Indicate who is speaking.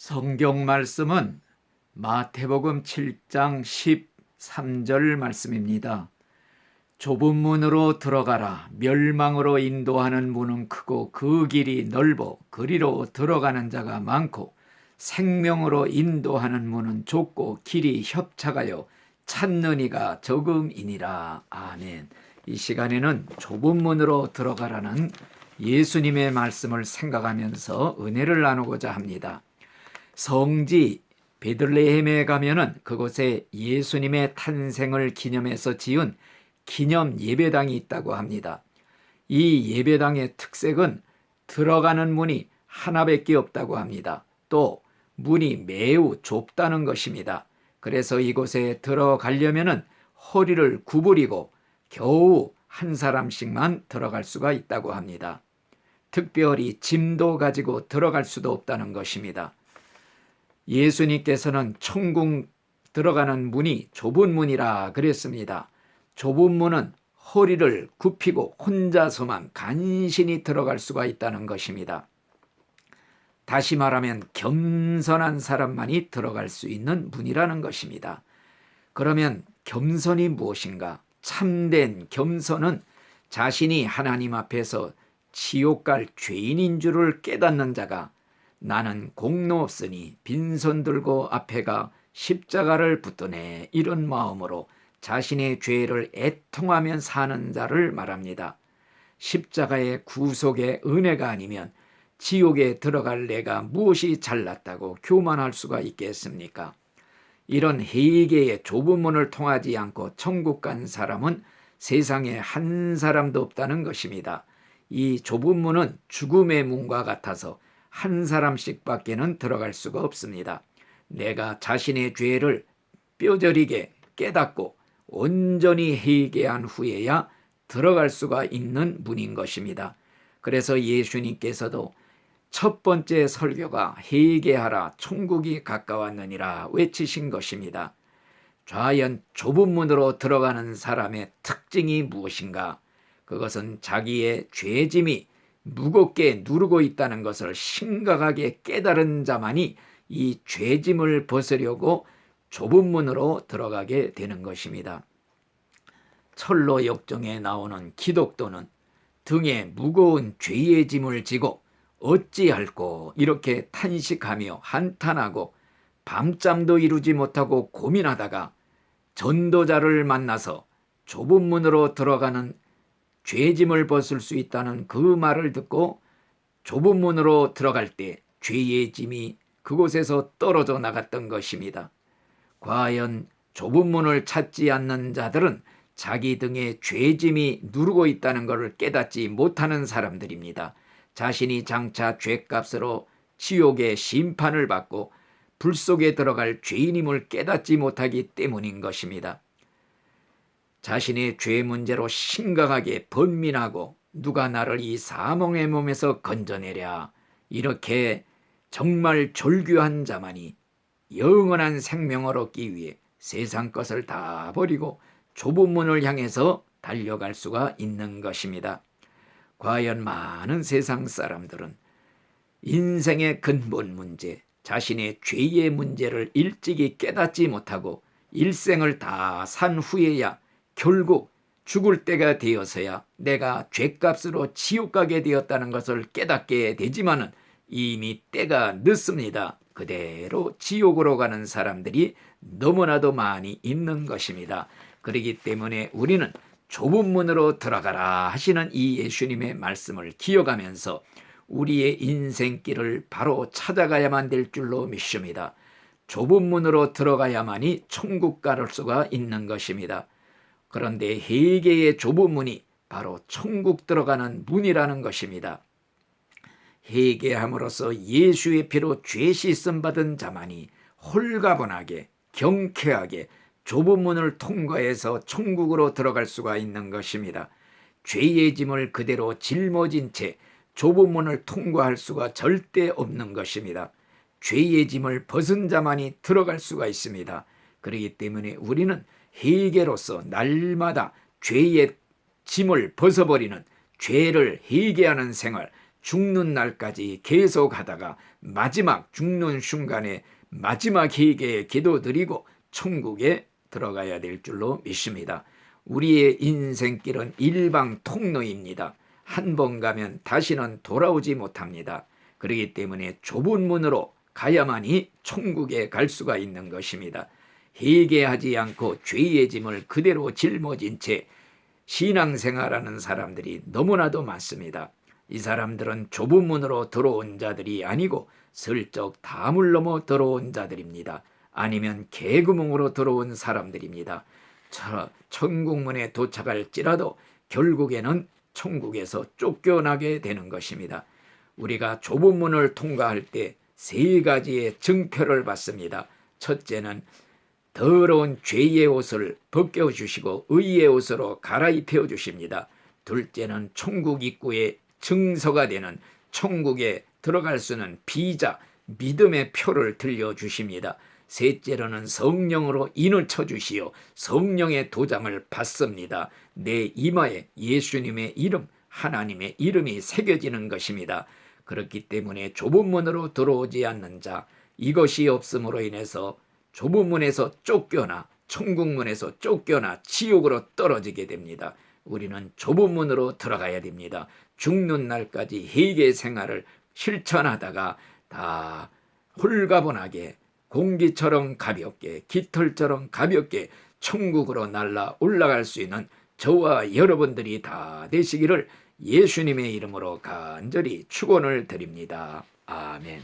Speaker 1: 성경 말씀은 마태복음 7장 13절 말씀입니다. 좁은 문으로 들어가라. 멸망으로 인도하는 문은 크고 그 길이 넓어 그리로 들어가는 자가 많고 생명으로 인도하는 문은 좁고 길이 협착하여 찾는 이가 적음이니라. 아멘. 이 시간에는 좁은 문으로 들어가라는 예수님의 말씀을 생각하면서 은혜를 나누고자 합니다. 성지 베들레헴에 가면은 그곳에 예수님의 탄생을 기념해서 지은 기념 예배당이 있다고 합니다. 이 예배당의 특색은 들어가는 문이 하나밖에 없다고 합니다. 또 문이 매우 좁다는 것입니다. 그래서 이곳에 들어가려면은 허리를 구부리고 겨우 한 사람씩만 들어갈 수가 있다고 합니다. 특별히 짐도 가지고 들어갈 수도 없다는 것입니다. 예수님께서는 천국 들어가는 문이 좁은 문이라 그랬습니다. 좁은 문은 허리를 굽히고 혼자서만 간신히 들어갈 수가 있다는 것입니다. 다시 말하면 겸손한 사람만이 들어갈 수 있는 문이라는 것입니다. 그러면 겸손이 무엇인가? 참된 겸손은 자신이 하나님 앞에서 지옥 갈 죄인인 줄을 깨닫는 자가 나는 공로 없으니 빈손 들고 앞에가 십자가를 붙드네 이런 마음으로 자신의 죄를 애통하면 사는 자를 말합니다. 십자가의 구속의 은혜가 아니면 지옥에 들어갈 내가 무엇이 잘났다고 교만할 수가 있겠습니까? 이런 회개의 좁은 문을 통하지 않고 천국 간 사람은 세상에 한 사람도 없다는 것입니다. 이 좁은 문은 죽음의 문과 같아서 한 사람씩 밖에는 들어갈 수가 없습니다. 내가 자신의 죄를 뼈저리게 깨닫고 온전히 회개한 후에야 들어갈 수가 있는 문인 것입니다. 그래서 예수님께서도 첫 번째 설교가 회개하라 천국이 가까웠느니라 외치신 것입니다. 과연 좁은 문으로 들어가는 사람의 특징이 무엇인가? 그것은 자기의 죄짐이 무겁게 누르고 있다는 것을 심각하게 깨달은 자만이 이 죄짐을 벗으려고 좁은 문으로 들어가게 되는 것입니다. 철로 역정에 나오는 기독도는 등에 무거운 죄의 짐을 지고 어찌할꼬 이렇게 탄식하며 한탄하고 밤잠도 이루지 못하고 고민하다가 전도자를 만나서 좁은 문으로 들어가는 죄짐을 벗을 수 있다는 그 말을 듣고 좁은 문으로 들어갈 때 죄의 짐이 그곳에서 떨어져 나갔던 것입니다. 과연 좁은 문을 찾지 않는 자들은 자기 등에 죄짐이 누르고 있다는 것을 깨닫지 못하는 사람들입니다. 자신이 장차 죄값으로 지옥의 심판을 받고 불 속에 들어갈 죄인임을 깨닫지 못하기 때문인 것입니다. 자신의 죄 문제로 심각하게 번민하고 누가 나를 이 사망의 몸에서 건져내랴 이렇게 정말 졸교한 자만이 영원한 생명을 얻기 위해 세상 것을 다 버리고 좁은 문을 향해서 달려갈 수가 있는 것입니다. 과연 많은 세상 사람들은 인생의 근본 문제, 자신의 죄의 문제를 일찍이 깨닫지 못하고 일생을 다 산 후에야 결국 죽을 때가 되어서야 내가 죄값으로 지옥 가게 되었다는 것을 깨닫게 되지만은 이미 때가 늦습니다. 그대로 지옥으로 가는 사람들이 너무나도 많이 있는 것입니다. 그러기 때문에 우리는 좁은 문으로 들어가라 하시는 이 예수님의 말씀을 기억하면서 우리의 인생길을 바로 찾아가야만 될 줄로 믿습니다. 좁은 문으로 들어가야만이 천국 갈 수가 있는 것입니다. 그런데 회개의 좁은 문이 바로 천국 들어가는 문이라는 것입니다. 회개함으로써 예수의 피로 죄 씻음 받은 자만이 홀가분하게 경쾌하게 좁은 문을 통과해서 천국으로 들어갈 수가 있는 것입니다. 죄의 짐을 그대로 짊어진 채 좁은 문을 통과할 수가 절대 없는 것입니다. 죄의 짐을 벗은 자만이 들어갈 수가 있습니다. 그렇기 때문에 우리는 회개로서 날마다 죄의 짐을 벗어버리는 죄를 회개하는 생활, 죽는 날까지 계속 하다가 마지막 죽는 순간에 마지막 희게 기도 드리고 천국에 들어가야 될 줄로 믿습니다. 우리의 인생길은 일방 통로입니다. 한 번 가면 다시는 돌아오지 못합니다. 그렇기 때문에 좁은 문으로 가야만이 천국에 갈 수가 있는 것입니다. 회개하지 않고 죄의 짐을 그대로 짊어진 채 신앙생활하는 사람들이 너무나도 많습니다. 이 사람들은 좁은 문으로 들어온 자들이 아니고 슬쩍 담을 넘어 들어온 자들입니다. 아니면 개구멍으로 들어온 사람들입니다. 저 천국문에 도착할지라도 결국에는 천국에서 쫓겨나게 되는 것입니다. 우리가 좁은 문을 통과할 때 세 가지의 증표를 받습니다. 첫째는 더러운 죄의 옷을 벗겨 주시고 의의 옷으로 갈아입혀 주십니다. 둘째는 천국 입구에 증서가 되는 천국에 들어갈 수 있는 비자 믿음의 표를 들려 주십니다. 셋째로는 성령으로 인을 쳐 주시어 성령의 도장을 받습니다. 내 이마에 예수님의 이름 하나님의 이름이 새겨지는 것입니다. 그렇기 때문에 좁은 문으로 들어오지 않는 자 이것이 없음으로 인해서 좁은 문에서 쫓겨나 천국 문에서 쫓겨나 지옥으로 떨어지게 됩니다. 우리는 좁은 문으로 들어가야 됩니다. 죽는 날까지 회개 생활을 실천하다가 다 홀가분하게 공기처럼 가볍게 깃털처럼 가볍게 천국으로 날아 올라갈 수 있는 저와 여러분들이 다 되시기를 예수님의 이름으로 간절히 축원을 드립니다. 아멘.